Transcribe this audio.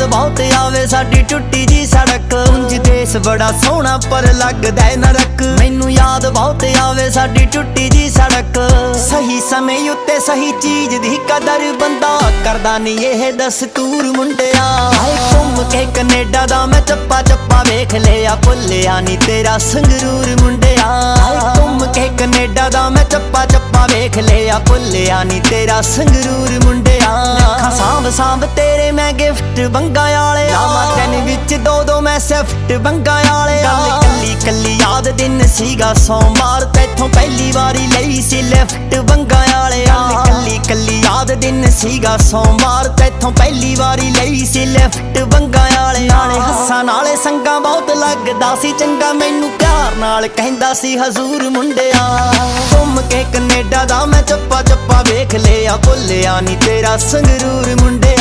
ਯਾਦ ਬਹੁਤ ਆਵੇ, ਸਾਡੀ ਟੁੱਟੀ ਜੀ ਸੜਕ। ਉਂਝ ਦੇਸ ਬੜਾ ਸੋਹਣਾ, ਪਰ ਲੱਗਦਾ ਏ ਨਰਕ। ਮੈਨੂੰ ਯਾਦ ਬਹੁਤ ਆਵੇ, ਸਾਡੀ ਟੁੱਟੀ ਜੀ ਸੜਕ। ਸਹੀ ਸਮੇਂ ਉੱਤੇ ਸਹੀ ਚੀਜ਼ ਦੀ ਕਦਰ ਬੰਦਾ ਕਰਦਾ ਨਹੀਂ ਇਹ ਦਸਤੂਰ ਮੁੰਡਿਆ। ਹਾਏ, ਘੁੰਮ ਕੇ ਕੈਨੇਡਾ ਦਾ ਮੈਂ ਚੱਪਾ ਚੱਪਾ ਵੇਖ ਲਿਆ, ਭੁੱਲਿਆ ਨਹੀਂ ਤੇਰਾ ਸੰਗਰੂਰ ਮੁੰਡਿਆ। ਹਾਏ, ਘੁੰਮ ਕੇ ਕੈਨੇਡਾ ਦਾ ਮੈਂ ਚੱਪਾ ਚੱਪਾ ਵੇਖ ਲਿਆ, ਭੁੱਲਿਆ ਨਹੀਂ ਤੇਰਾ ਸੰਗਰੂਰ ਮੁੰਡਿਆ। ਅੱਖਾਂ ਸਾਂਭ ਸਾਂਭ ਤੇਰੇ ਮੈਂ ਗਿਫਟ ਬੰਗਾ ਵਾਲੇ ਲਾਵਾਂ ਤੈਨ ਵਿੱਚ ਦੋ ਦੋ ਮੈਂ ਸੈਫਟ ਬੰਗਾ ਵਾਲੇ ਗੱਲ ਕੱਲੀ ਕੱਲੀ ਯਾਦ ਦਿਨ ਸੀਗਾ ਸੋਮਵਾਰ ਤੈਥੋਂ ਪਹਿਲੀ ਵਾਰੀ ਲਈ ਸੀ ਲੈਫਟ ਬੰਗਾ ਵਾਲੇ ਗੱਲ ਕੱਲੀ ਕੱਲੀ ਯਾਦ ਦਿਨ ਸੀਗਾ ਸੋਮਵਾਰ ਤੈਥੋਂ ਪਹਿਲੀ ਵਾਰੀ ਲਈ ਸੀ ਲੈਫਟ ਬੰਗਾ ਵਾਲੇ ਨਾਲੇ ਹੱਸਾਂ ਨਾਲੇ ਸੰਗਾ ਬਹੁਤ ਲੱਗਦਾ ਸੀ ਚੰਗਾ ਮੈਨੂੰ ਪਿਆਰ ਨਾਲ ਕਹਿੰਦਾ ਸੀ ਹਜ਼ੂਰ ਮੁੰਡਿਆ ਘੁੰਮ ਕੇ ਕੈਨੇਡਾ ਦਾ ਮੈਂ ਚੱਪਾ ਚੱਪਾ ਵੇਖ ਲਿਆ ਭੁੱਲਿਆ ਨਹੀਂ ਤੇਰਾ ਸੰਗਰੂਰ ਮੁੰਡਿਆ।